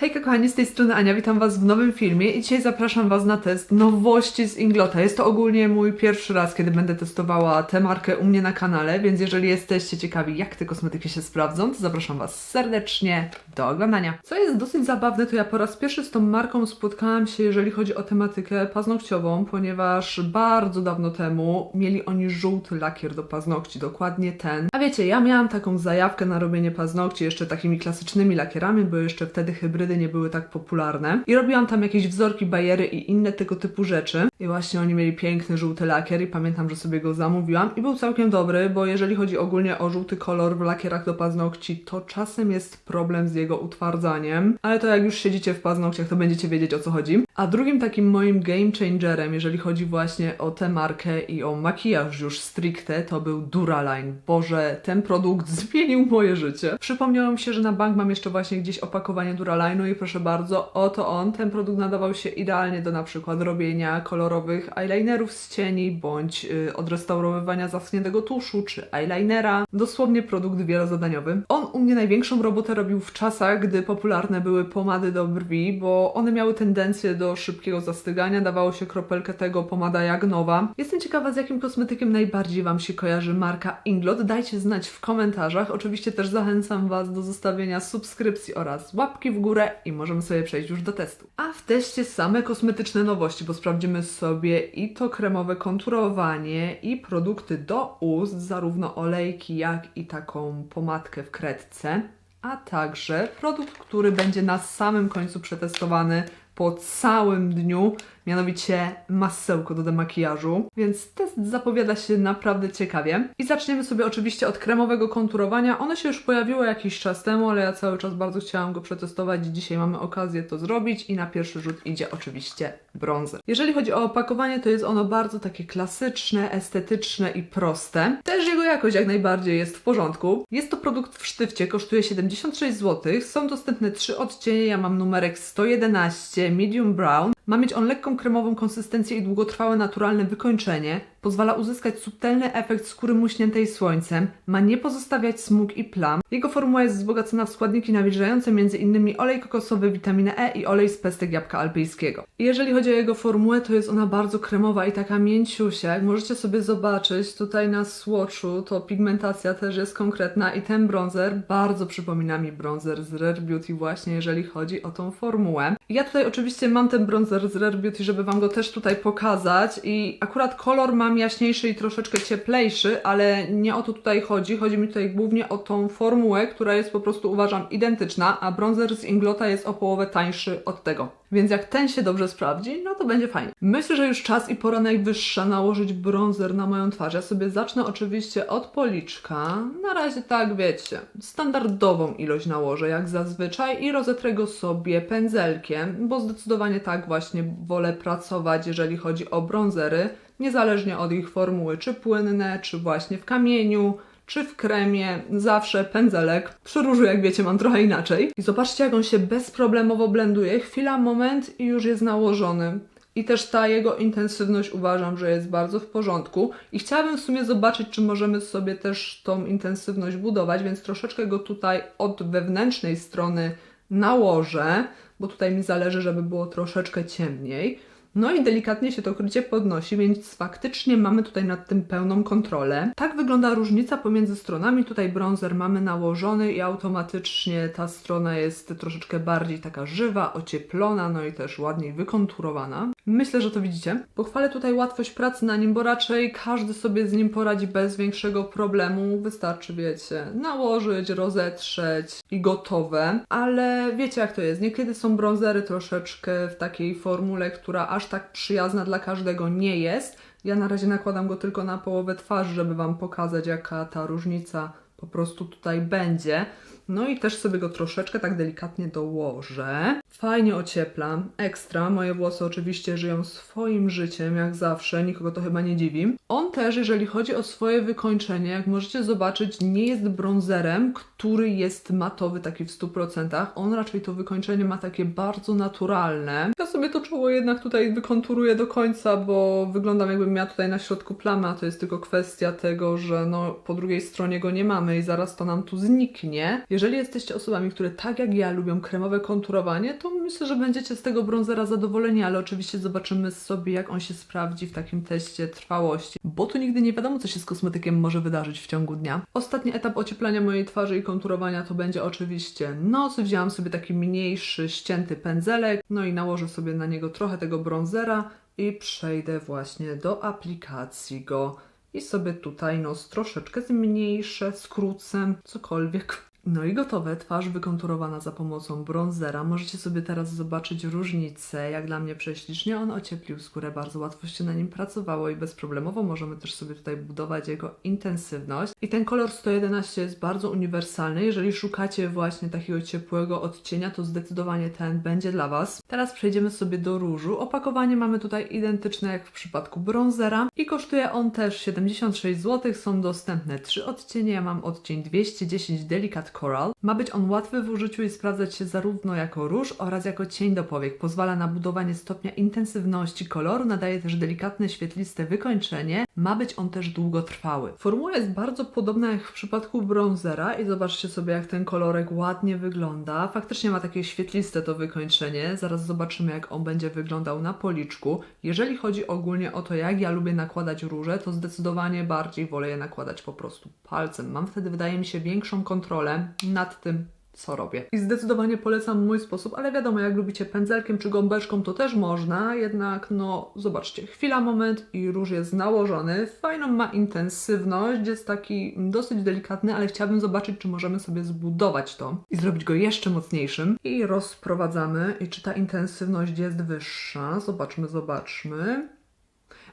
Hejka kochani, z tej strony Ania, witam Was w nowym filmie i dzisiaj zapraszam Was na test nowości z Inglota. Jest to ogólnie mój pierwszy raz, kiedy będę testowała tę markę u mnie na kanale, więc jeżeli jesteście ciekawi, jak te kosmetyki się sprawdzą, to zapraszam Was serdecznie do oglądania. Co jest dosyć zabawne, to ja po raz pierwszy z tą marką spotkałam się, jeżeli chodzi o tematykę paznokciową, ponieważ bardzo dawno temu mieli oni żółty lakier do paznokci, dokładnie ten. A wiecie, ja miałam taką zajawkę na robienie paznokci jeszcze takimi klasycznymi lakierami, bo jeszcze wtedy hybrydy nie były tak popularne. I robiłam tam jakieś wzorki, bajery i inne tego typu rzeczy. I właśnie oni mieli piękny żółty lakier i pamiętam, że sobie go zamówiłam i był całkiem dobry, bo jeżeli chodzi ogólnie o żółty kolor w lakierach do paznokci, to czasem jest problem z jego utwardzaniem, ale to jak już siedzicie w paznokciach, to będziecie wiedzieć o co chodzi. A drugim takim moim game changerem, jeżeli chodzi właśnie o tę markę i o makijaż już stricte, to był Duraline. Boże, ten produkt zmienił moje życie. Przypomniało mi się, że na bank mam jeszcze właśnie gdzieś opakowanie Duraline'u i proszę bardzo, oto on. Ten produkt nadawał się idealnie do na przykład robienia kolorowych eyelinerów z cieni, bądź yy, odrestaurowywania zaschniętego tuszu, czy eyelinera. Dosłownie produkt wielozadaniowy. On u mnie największą robotę robił w czasach, gdy popularne były pomady do brwi, bo one miały tendencję do szybkiego zastygania, dawało się kropelkę tego, pomada jak nowa. Jestem ciekawa, z jakim kosmetykiem najbardziej Wam się kojarzy marka Inglot. Dajcie znać w komentarzach. Oczywiście też zachęcam Was do zostawienia subskrypcji oraz łapki w górę i możemy sobie przejść już do testu. A w teście same kosmetyczne nowości, bo sprawdzimy sobie i to kremowe konturowanie, i produkty do ust, zarówno olejki, jak i taką pomadkę w kredce, a także produkt, który będzie na samym końcu przetestowany po całym dniu, mianowicie masełko do demakijażu, więc test zapowiada się naprawdę ciekawie. I zaczniemy sobie oczywiście od kremowego konturowania. Ono się już pojawiło jakiś czas temu, ale ja cały czas bardzo chciałam go przetestować. Dzisiaj mamy okazję to zrobić i na pierwszy rzut idzie oczywiście bronzer. Jeżeli chodzi o opakowanie, to jest ono bardzo takie klasyczne, estetyczne i proste. Też jego jakość jak najbardziej jest w porządku. Jest to produkt w sztywcie, kosztuje 76 zł. Są dostępne trzy odcienie, ja mam numerek 111, medium brown. Ma mieć on lekką kremową konsystencję i długotrwałe naturalne wykończenie. Pozwala uzyskać subtelny efekt skóry muśniętej słońcem. Ma nie pozostawiać smug i plam. Jego formuła jest wzbogacona w składniki nawilżające, m.in. olej kokosowy, witaminę E i olej z pestek jabłka alpejskiego. Jeżeli chodzi o jego formułę, to jest ona bardzo kremowa i taka mięciusia. Jak możecie sobie zobaczyć tutaj na swatchu, to pigmentacja też jest konkretna i ten bronzer bardzo przypomina mi bronzer z Rare Beauty właśnie, jeżeli chodzi o tą formułę. Ja tutaj oczywiście mam ten bronzer z Rare Beauty, żeby Wam go też tutaj pokazać i akurat kolor mam jaśniejszy i troszeczkę cieplejszy, ale nie o to tutaj chodzi. Chodzi mi tutaj głównie o tą formułę, która jest po prostu uważam identyczna, a bronzer z Inglota jest o połowę tańszy od tego. Więc jak ten się dobrze sprawdzi, no to będzie fajnie. Myślę, że już czas i pora najwyższa nałożyć bronzer na moją twarz. Ja sobie zacznę oczywiście od policzka. Na razie tak, wiecie, standardową ilość nałożę jak zazwyczaj i rozetrę go sobie pędzelkiem, bo zdecydowanie tak właśnie wolę pracować, jeżeli chodzi o bronzery, niezależnie od ich formuły, czy płynne, czy właśnie w kamieniu, czy w kremie, zawsze pędzelek. Przy różu, jak wiecie, mam trochę inaczej. I zobaczcie, jak on się bezproblemowo blenduje. Chwila, moment i już jest nałożony. I też ta jego intensywność uważam, że jest bardzo w porządku. I chciałabym w sumie zobaczyć, czy możemy sobie też tą intensywność budować, więc troszeczkę go tutaj od wewnętrznej strony nałożę, bo tutaj mi zależy, żeby było troszeczkę ciemniej. No i delikatnie się to krycie podnosi, więc faktycznie mamy tutaj nad tym pełną kontrolę. Tak wygląda różnica pomiędzy stronami. Tutaj bronzer mamy nałożony i automatycznie ta strona jest troszeczkę bardziej taka żywa, ocieplona, no i też ładniej wykonturowana. Myślę, że to widzicie. Pochwalę tutaj łatwość pracy na nim, bo raczej każdy sobie z nim poradzi bez większego problemu. Wystarczy, wiecie, nałożyć, rozetrzeć i gotowe. Ale wiecie jak to jest. Niekiedy są bronzery troszeczkę w takiej formule, która aż tak przyjazna dla każdego nie jest. Ja na razie nakładam go tylko na połowę twarzy, żeby Wam pokazać, jaka ta różnica po prostu tutaj będzie. No i też sobie go troszeczkę tak delikatnie dołożę. Fajnie ociepla, ekstra. Moje włosy oczywiście żyją swoim życiem, jak zawsze, nikogo to chyba nie dziwi. On też, jeżeli chodzi o swoje wykończenie, jak możecie zobaczyć, nie jest bronzerem, który jest matowy taki w 100%. On raczej to wykończenie ma takie bardzo naturalne. Ja sobie to czoło jednak tutaj wykonturuję do końca, bo wyglądam jakbym miała tutaj na środku plamę, a to jest tylko kwestia tego, że no po drugiej stronie go nie mamy i zaraz to nam tu zniknie. Jeżeli jesteście osobami, które tak jak ja lubią kremowe konturowanie, to myślę, że będziecie z tego bronzera zadowoleni, ale oczywiście zobaczymy sobie, jak on się sprawdzi w takim teście trwałości, bo tu nigdy nie wiadomo, co się z kosmetykiem może wydarzyć w ciągu dnia. Ostatni etap ocieplania mojej twarzy i konturowania to będzie oczywiście noc. Wzięłam sobie taki mniejszy, ścięty pędzelek, no i nałożę sobie na niego trochę tego bronzera i przejdę właśnie do aplikacji go i sobie tutaj nos troszeczkę zmniejszę, skrócę, cokolwiek. No i gotowe, twarz wykonturowana za pomocą bronzera. Możecie sobie teraz zobaczyć różnicę. Jak dla mnie prześlicznie on ocieplił skórę, bardzo łatwo się na nim pracowało i bezproblemowo możemy też sobie tutaj budować jego intensywność. I ten kolor 111 jest bardzo uniwersalny. Jeżeli szukacie właśnie takiego ciepłego odcienia, to zdecydowanie ten będzie dla Was. Teraz przejdziemy sobie do różu. Opakowanie mamy tutaj identyczne jak w przypadku bronzera i kosztuje on też 76 zł. Są dostępne trzy odcienie. Ja mam odcień 210 Coral. Ma być on łatwy w użyciu i sprawdzać się zarówno jako róż oraz jako cień do powiek. Pozwala na budowanie stopnia intensywności koloru, nadaje też delikatne, świetliste wykończenie. Ma być on też długotrwały. Formuła jest bardzo podobna jak w przypadku bronzera i zobaczcie sobie jak ten kolorek ładnie wygląda. Faktycznie ma takie świetliste to wykończenie. Zaraz zobaczymy jak on będzie wyglądał na policzku. Jeżeli chodzi ogólnie o to jak ja lubię nakładać róże, to zdecydowanie bardziej wolę je nakładać po prostu palcem. Mam wtedy wydaje mi się większą kontrolę nad tym, co robię. I zdecydowanie polecam mój sposób, ale wiadomo, jak lubicie pędzelkiem czy gąbeczką, to też można, jednak no, zobaczcie, chwila, moment i róż jest nałożony. Fajną ma intensywność, jest taki dosyć delikatny, ale chciałabym zobaczyć, czy możemy sobie zbudować to i zrobić go jeszcze mocniejszym. I rozprowadzamy. I czy ta intensywność jest wyższa? Zobaczmy, zobaczmy.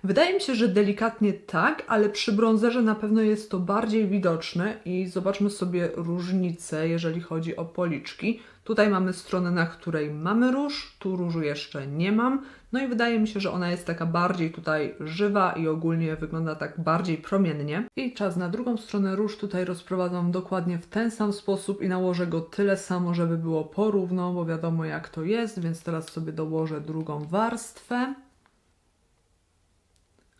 Wydaje mi się, że delikatnie tak, ale przy bronzerze na pewno jest to bardziej widoczne i zobaczmy sobie różnicę, jeżeli chodzi o policzki. Tutaj mamy stronę, na której mamy róż, tu różu jeszcze nie mam. No i wydaje mi się, że ona jest taka bardziej tutaj żywa i ogólnie wygląda tak bardziej promiennie. I czas na drugą stronę róż tutaj rozprowadzam dokładnie w ten sam sposób i nałożę go tyle samo, żeby było porówno, bo wiadomo jak to jest, więc teraz sobie dołożę drugą warstwę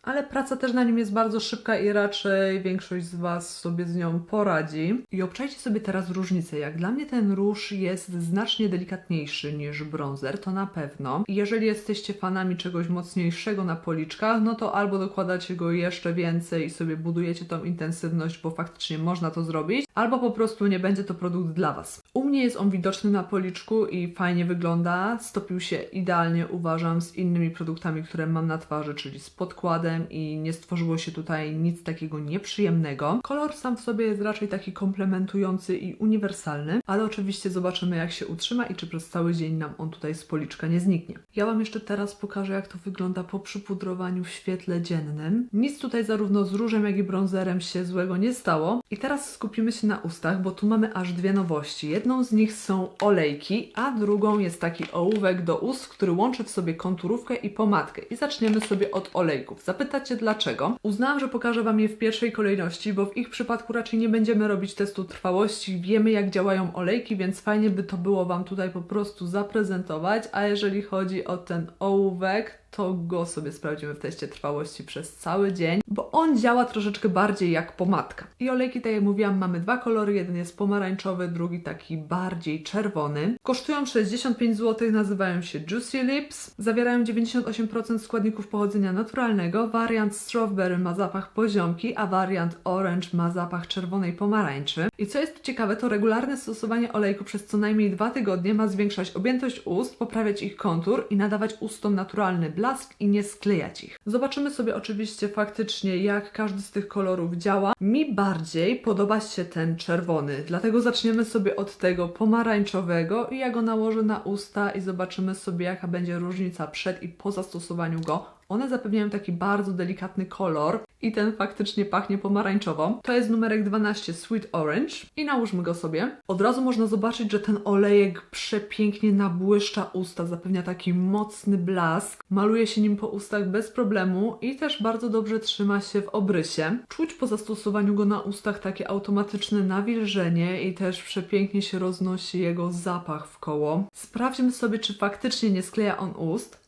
ale praca też na nim jest bardzo szybka i raczej większość z Was sobie z nią poradzi. I obczajcie sobie teraz różnicę. Jak dla mnie ten róż jest znacznie delikatniejszy niż bronzer, to na pewno. Jeżeli jesteście fanami czegoś mocniejszego na policzkach, no to albo dokładacie go jeszcze więcej i sobie budujecie tą intensywność, bo faktycznie można to zrobić, albo po prostu nie będzie to produkt dla Was. U mnie jest on widoczny na policzku i fajnie wygląda. Stopił się idealnie, uważam, z innymi produktami, które mam na twarzy, czyli z podkładem i nie stworzyło się tutaj nic takiego nieprzyjemnego. Kolor sam w sobie jest raczej taki komplementujący i uniwersalny, ale oczywiście zobaczymy jak się utrzyma i czy przez cały dzień nam on tutaj z policzka nie zniknie. Ja Wam jeszcze teraz pokażę jak to wygląda po przypudrowaniu w świetle dziennym. Nic tutaj zarówno z różem jak i bronzerem się złego nie stało. I teraz skupimy się na ustach, bo tu mamy aż dwie nowości. Jedną z nich są olejki, a drugą jest taki ołówek do ust, który łączy w sobie konturówkę i pomadkę. I zaczniemy sobie od olejków. Zapytacie dlaczego? Uznałam, że pokażę Wam je w pierwszej kolejności, bo w ich przypadku raczej nie będziemy robić testu trwałości. Wiemy jak działają olejki, więc fajnie by to było Wam tutaj po prostu zaprezentować. A jeżeli chodzi o ten ołówek, to go sobie sprawdzimy w teście trwałości przez cały dzień, bo on działa troszeczkę bardziej jak pomadka. I olejki, tak jak mówiłam, mamy dwa kolory. Jeden jest pomarańczowy, drugi taki bardziej czerwony. Kosztują 65 zł, nazywają się Juicy Lips. Zawierają 98% składników pochodzenia naturalnego. Wariant strawberry ma zapach poziomki, a wariant orange ma zapach czerwonej pomarańczy. I co jest ciekawe, to regularne stosowanie olejku przez co najmniej dwa tygodnie ma zwiększać objętość ust, poprawiać ich kontur i nadawać ustom naturalny blask i nie sklejać ich. Zobaczymy sobie oczywiście faktycznie, jak każdy z tych kolorów działa. Mi bardziej podoba się ten czerwony, dlatego zaczniemy sobie od tego pomarańczowego i ja go nałożę na usta i zobaczymy sobie, jaka będzie różnica przed i po zastosowaniu go. One zapewniają taki bardzo delikatny kolor i ten faktycznie pachnie pomarańczowo. To jest numerek 12 Sweet Orange i nałóżmy go sobie. Od razu można zobaczyć, że ten olejek przepięknie nabłyszcza usta, zapewnia taki mocny blask. Maluje się nim po ustach bez problemu i też bardzo dobrze trzyma się w obrysie. Czuć po zastosowaniu go na ustach takie automatyczne nawilżenie i też przepięknie się roznosi jego zapach w koło. Sprawdźmy sobie, czy faktycznie nie skleja on ust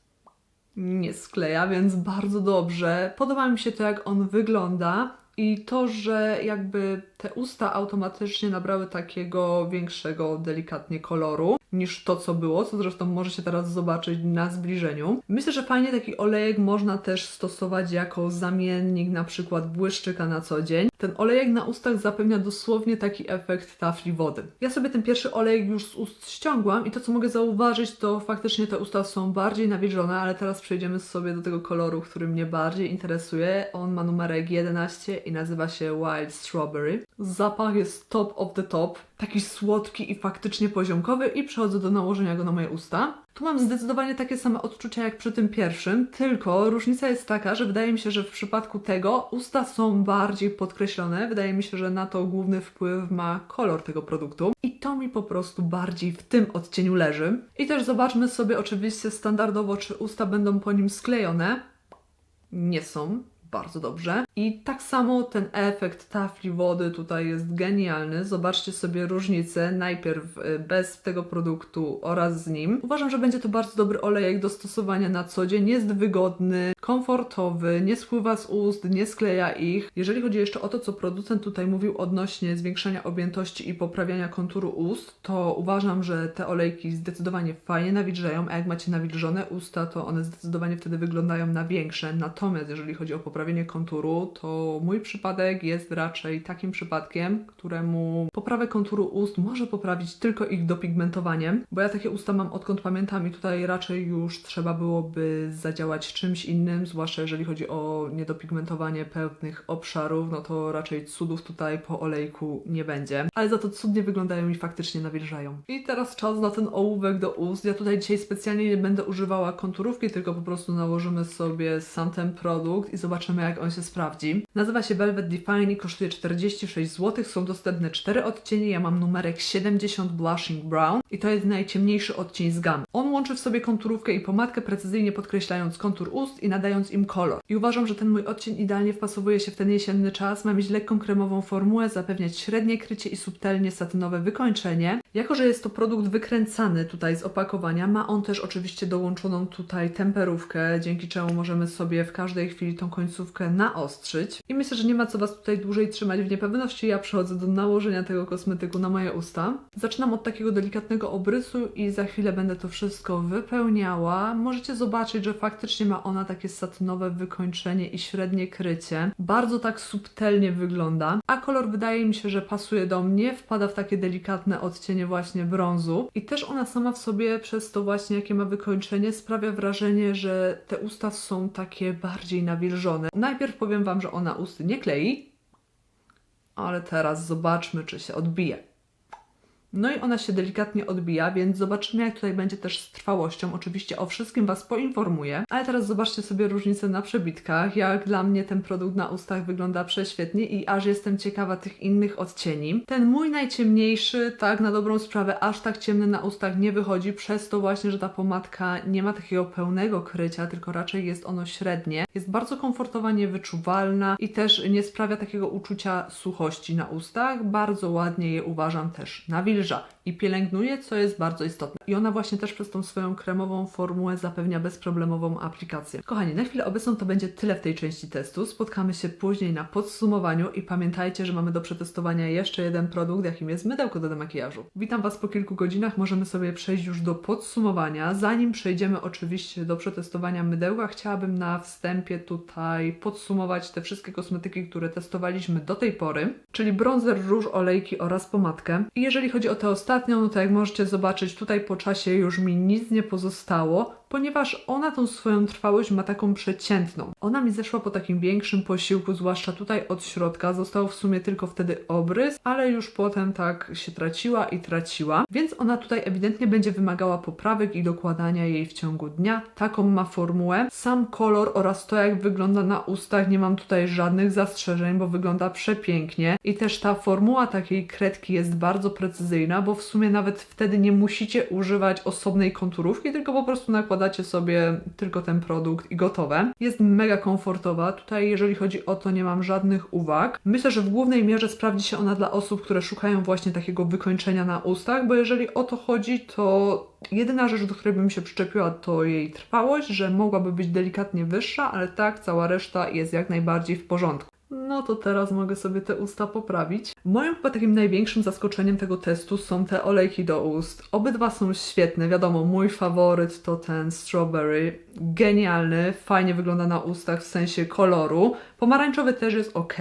nie skleja, więc bardzo dobrze. Podoba mi się to, jak on wygląda. i to, że jakby te usta automatycznie nabrały takiego większego, delikatnie koloru niż to, co było, co zresztą możecie teraz zobaczyć na zbliżeniu. Myślę, że fajnie taki olejek można też stosować jako zamiennik na przykład błyszczyka na co dzień. Ten olejek na ustach zapewnia dosłownie taki efekt tafli wody. Ja sobie ten pierwszy olejek już z ust ściągłam i to, co mogę zauważyć, to faktycznie te usta są bardziej nawilżone, ale teraz przejdziemy sobie do tego koloru, który mnie bardziej interesuje. On ma numerek 11 i nazywa się Wild Strawberry. Zapach jest top of the top, taki słodki i faktycznie poziomkowy i przechodzę do nałożenia go na moje usta. Tu mam zdecydowanie takie same odczucia jak przy tym pierwszym, tylko różnica jest taka, że wydaje mi się, że w przypadku tego usta są bardziej podkreślone. Wydaje mi się, że na to główny wpływ ma kolor tego produktu i to mi po prostu bardziej w tym odcieniu leży. I też zobaczmy sobie oczywiście standardowo, czy usta będą po nim sklejone. Nie są, bardzo dobrze. I tak samo ten efekt tafli wody tutaj jest genialny. Zobaczcie sobie różnicę najpierw y, bez tego produktu oraz z nim. Uważam, że będzie to bardzo dobry olejek do stosowania na co dzień. Jest wygodny, komfortowy, nie spływa z ust, nie skleja ich. Jeżeli chodzi jeszcze o to, co producent tutaj mówił odnośnie zwiększania objętości i poprawiania konturu ust, to uważam, że te olejki zdecydowanie fajnie nawilżają, a jak macie nawilżone usta, to one zdecydowanie wtedy wyglądają na większe. Natomiast jeżeli chodzi o poprawienie konturu, to mój przypadek jest raczej takim przypadkiem, któremu poprawę konturu ust może poprawić tylko ich dopigmentowaniem, bo ja takie usta mam odkąd pamiętam i tutaj raczej już trzeba byłoby zadziałać czymś innym, zwłaszcza jeżeli chodzi o niedopigmentowanie pewnych obszarów, no to raczej cudów tutaj po olejku nie będzie. Ale za to cudnie wyglądają i faktycznie nawilżają. I teraz czas na ten ołówek do ust. Ja tutaj dzisiaj specjalnie nie będę używała konturówki, tylko po prostu nałożymy sobie sam ten produkt i zobaczymy jak on się sprawdzi. Nazywa się Velvet Define i kosztuje 46 zł. Są dostępne 4 odcienie. Ja mam numerek 70 Blushing Brown i to jest najciemniejszy odcień z gamy. On łączy w sobie konturówkę i pomadkę, precyzyjnie podkreślając kontur ust i nadając im kolor. I uważam, że ten mój odcień idealnie wpasowuje się w ten jesienny czas. Ma mieć lekką kremową formułę, zapewniać średnie krycie i subtelnie satynowe wykończenie. Jako, że jest to produkt wykręcany tutaj z opakowania, ma on też oczywiście dołączoną tutaj temperówkę, dzięki czemu możemy sobie w każdej chwili tą końcówkę naostrzyć. I myślę, że nie ma co Was tutaj dłużej trzymać w niepewności. Ja przechodzę do nałożenia tego kosmetyku na moje usta. Zaczynam od takiego delikatnego obrysu i za chwilę będę to wszystko wypełniała. Możecie zobaczyć, że faktycznie ma ona takie satynowe wykończenie i średnie krycie. Bardzo tak subtelnie wygląda, a kolor wydaje mi się, że pasuje do mnie. Wpada w takie delikatne odcienie właśnie brązu i też ona sama w sobie przez to właśnie jakie ma wykończenie sprawia wrażenie, że te usta są takie bardziej nawilżone. Najpierw powiem Wam, że ona usty nie klei, ale teraz zobaczmy, czy się odbije. No i ona się delikatnie odbija, więc zobaczymy, jak tutaj będzie też z trwałością. Oczywiście o wszystkim Was poinformuję, ale teraz zobaczcie sobie różnicę na przebitkach. Jak dla mnie ten produkt na ustach wygląda prześwietnie i aż jestem ciekawa tych innych odcieni. Ten mój najciemniejszy, tak na dobrą sprawę, aż tak ciemny na ustach nie wychodzi, przez to właśnie, że ta pomadka nie ma takiego pełnego krycia, tylko raczej jest ono średnie. Jest bardzo komfortowa, niewyczuwalna i też nie sprawia takiego uczucia suchości na ustach. Bardzo ładnie je uważam też na wilż i pielęgnuje, co jest bardzo istotne. I ona właśnie też przez tą swoją kremową formułę zapewnia bezproblemową aplikację. Kochani, na chwilę obecną to będzie tyle w tej części testu. Spotkamy się później na podsumowaniu i pamiętajcie, że mamy do przetestowania jeszcze jeden produkt, jakim jest mydełko do demakijażu. Witam Was po kilku godzinach, możemy sobie przejść już do podsumowania. Zanim przejdziemy oczywiście do przetestowania mydełka, chciałabym na wstępie tutaj podsumować te wszystkie kosmetyki, które testowaliśmy do tej pory, czyli bronzer, róż, olejki oraz pomadkę. I jeżeli chodzi o tę ostatnią, no to jak możecie zobaczyć, tutaj po czasie już mi nic nie pozostało, ponieważ ona tą swoją trwałość ma taką przeciętną. Ona mi zeszła po takim większym posiłku, zwłaszcza tutaj od środka. Został w sumie tylko wtedy obrys, ale już potem tak się traciła i traciła, więc ona tutaj ewidentnie będzie wymagała poprawek i dokładania jej w ciągu dnia. Taką ma formułę. Sam kolor oraz to, jak wygląda na ustach, nie mam tutaj żadnych zastrzeżeń, bo wygląda przepięknie. I też ta formuła takiej kredki jest bardzo precyzyjna, bo w sumie nawet wtedy nie musicie używać osobnej konturówki, tylko po prostu nakładacie sobie tylko ten produkt i gotowe. Jest mega komfortowa. Tutaj, jeżeli chodzi o to, nie mam żadnych uwag. Myślę, że w głównej mierze sprawdzi się ona dla osób, które szukają właśnie takiego wykończenia na ustach, bo jeżeli o to chodzi, to jedyna rzecz, do której bym się przyczepiła, to jej trwałość, że mogłaby być delikatnie wyższa, ale tak, cała reszta jest jak najbardziej w porządku. No to teraz mogę sobie te usta poprawić. Moim chyba takim największym zaskoczeniem tego testu są te olejki do ust. Obydwa są świetne, wiadomo, mój faworyt to ten strawberry. Genialny, fajnie wygląda na ustach w sensie koloru. Pomarańczowy też jest ok,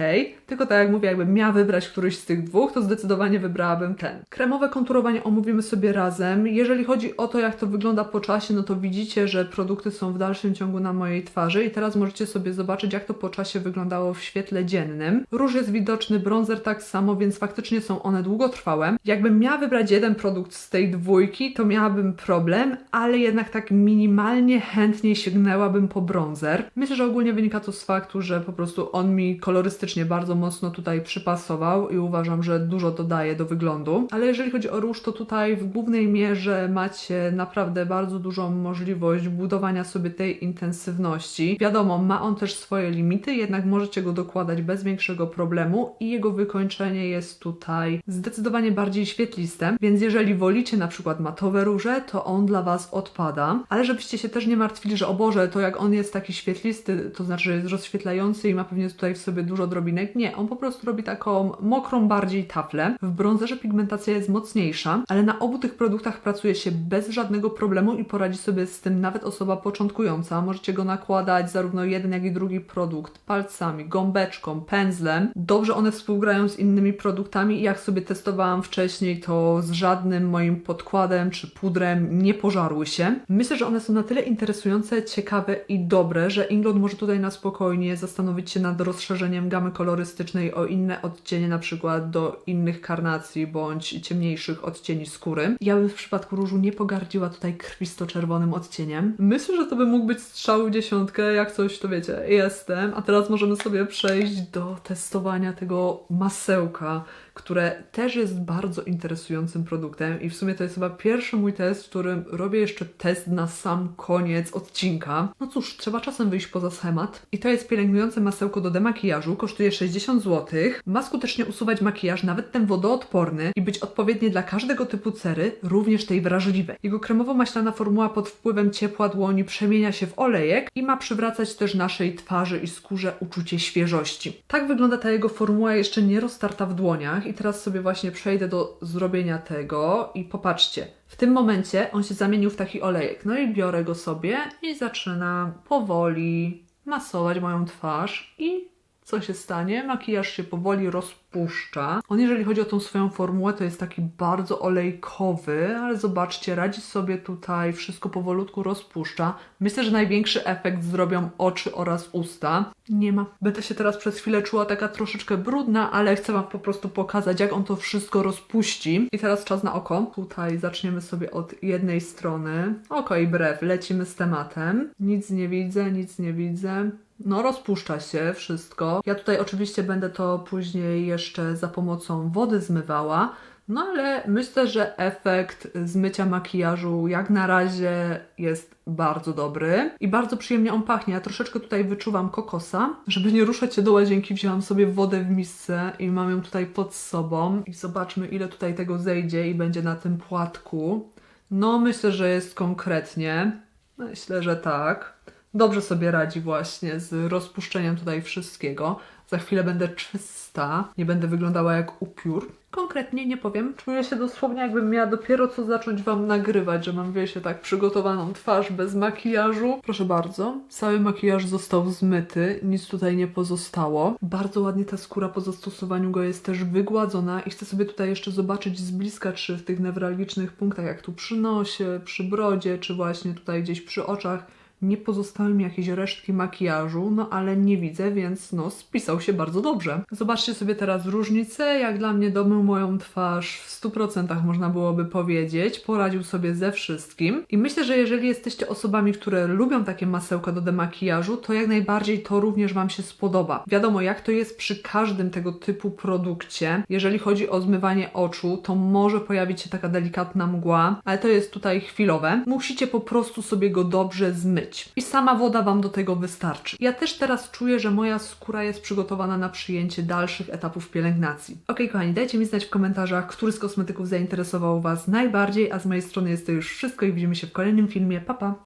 tylko tak jak mówię, jakbym miała wybrać któryś z tych dwóch, to zdecydowanie wybrałabym ten. Kremowe konturowanie omówimy sobie razem. Jeżeli chodzi o to, jak to wygląda po czasie, no to widzicie, że produkty są w dalszym ciągu na mojej twarzy i teraz możecie sobie zobaczyć, jak to po czasie wyglądało w świetle dziennym. Róż jest widoczny, bronzer tak samo, więc faktycznie są one długotrwałe. Jakbym miała wybrać jeden produkt z tej dwójki, to miałabym problem, ale jednak tak minimalnie chętniej sięgnęłabym po bronzer. Myślę, że ogólnie wynika to z faktu, że po prostu on mi kolorystycznie bardzo mocno tutaj przypasował i uważam, że dużo dodaje do wyglądu. Ale jeżeli chodzi o róż, to tutaj w głównej mierze macie naprawdę bardzo dużą możliwość budowania sobie tej intensywności. Wiadomo, ma on też swoje limity, jednak możecie go dokładać bez większego problemu i jego wykończenie jest tutaj zdecydowanie bardziej świetliste, więc jeżeli wolicie na przykład matowe róże, to on dla Was odpada, ale żebyście się też nie martwili, że o Boże, to jak on jest taki świetlisty, to znaczy, jest rozświetlający i ma pewnie tutaj w sobie dużo drobinek. Nie, on po prostu robi taką mokrą bardziej taflę. W bronzerze pigmentacja jest mocniejsza, ale na obu tych produktach pracuje się bez żadnego problemu i poradzi sobie z tym nawet osoba początkująca. Możecie go nakładać zarówno jeden, jak i drugi produkt palcami, gąbeczką, pędzlem. Dobrze one współgrają z innymi produktami i jak sobie testowałam wcześniej, to z żadnym moim podkładem czy pudrem nie pożarły się. Myślę, że one są na tyle interesujące, ciekawe i dobre, że Inglot może tutaj na spokojnie zastanowić się nad rozszerzeniem gamy kolorystycznej o inne odcienie, na przykład do innych karnacji bądź ciemniejszych odcieni skóry. Ja bym w przypadku różu nie pogardziła tutaj krwisto-czerwonym odcieniem. Myślę, że to by mógł być strzał w dziesiątkę, jak coś to wiecie, jestem. A teraz możemy sobie przejść do testowania tego masełka, które też jest bardzo interesującym produktem i w sumie to jest chyba pierwszy mój test, w którym robię jeszcze test na sam koniec odcinka. No cóż, trzeba czasem wyjść poza schemat. I to jest pielęgnujące masełko do demakijażu, kosztuje 60 zł. Ma skutecznie usuwać makijaż, nawet ten wodoodporny i być odpowiednie dla każdego typu cery, również tej wrażliwej. Jego kremowo-maślana formuła pod wpływem ciepła dłoni przemienia się w olejek i ma przywracać też naszej twarzy i skórze uczucie świeżości. Tak wygląda ta jego formuła jeszcze nie roztarta w dłoniach i teraz sobie właśnie przejdę do zrobienia tego i popatrzcie. W tym momencie on się zamienił w taki olejek. No i biorę go sobie i zaczynam powoli masować moją twarz i co się stanie? Makijaż się powoli rozpuszcza. On, jeżeli chodzi o tą swoją formułę, to jest taki bardzo olejkowy, ale zobaczcie, radzi sobie tutaj, wszystko powolutku rozpuszcza. Myślę, że największy efekt zrobią oczy oraz usta. Nie ma. Będę się teraz przez chwilę czuła taka troszeczkę brudna, ale chcę Wam po prostu pokazać, jak on to wszystko rozpuści. I teraz czas na oko. Tutaj zaczniemy sobie od jednej strony. Oko i brew. Lecimy z tematem. Nic nie widzę, nic nie widzę. No, rozpuszcza się wszystko. Ja tutaj oczywiście będę to później jeszcze za pomocą wody zmywała. No ale myślę, że efekt zmycia makijażu jak na razie jest bardzo dobry i bardzo przyjemnie on pachnie. Ja troszeczkę tutaj wyczuwam kokosa. Żeby nie ruszać się do łazienki, wzięłam sobie wodę w misce i mam ją tutaj pod sobą. I zobaczmy, ile tutaj tego zejdzie i będzie na tym płatku. No, myślę, że jest konkretnie. Myślę, że tak. Dobrze sobie radzi właśnie z rozpuszczeniem tutaj wszystkiego. Za chwilę będę czysta, nie będę wyglądała jak upiór. Konkretnie nie powiem. Czuję się dosłownie jakbym miała dopiero co zacząć Wam nagrywać, że mam, wiecie, tak przygotowaną twarz bez makijażu. Proszę bardzo, cały makijaż został zmyty, nic tutaj nie pozostało. Bardzo ładnie ta skóra po zastosowaniu go jest też wygładzona i chcę sobie tutaj jeszcze zobaczyć z bliska, czy w tych newralgicznych punktach, jak tu przy nosie, przy brodzie, czy właśnie tutaj gdzieś przy oczach, nie pozostały mi jakieś resztki makijażu, no ale nie widzę, więc no spisał się bardzo dobrze. Zobaczcie sobie teraz różnicę, jak dla mnie domył moją twarz w 100% można byłoby powiedzieć, poradził sobie ze wszystkim i myślę, że jeżeli jesteście osobami, które lubią takie masełka do demakijażu, to jak najbardziej to również Wam się spodoba. Wiadomo, jak to jest przy każdym tego typu produkcie, jeżeli chodzi o zmywanie oczu, to może pojawić się taka delikatna mgła, ale to jest tutaj chwilowe. Musicie po prostu sobie go dobrze zmyć. I sama woda Wam do tego wystarczy. Ja też teraz czuję, że moja skóra jest przygotowana na przyjęcie dalszych etapów pielęgnacji. Ok, kochani, dajcie mi znać w komentarzach, który z kosmetyków zainteresował Was najbardziej, a z mojej strony jest to już wszystko i widzimy się w kolejnym filmie. Pa, pa!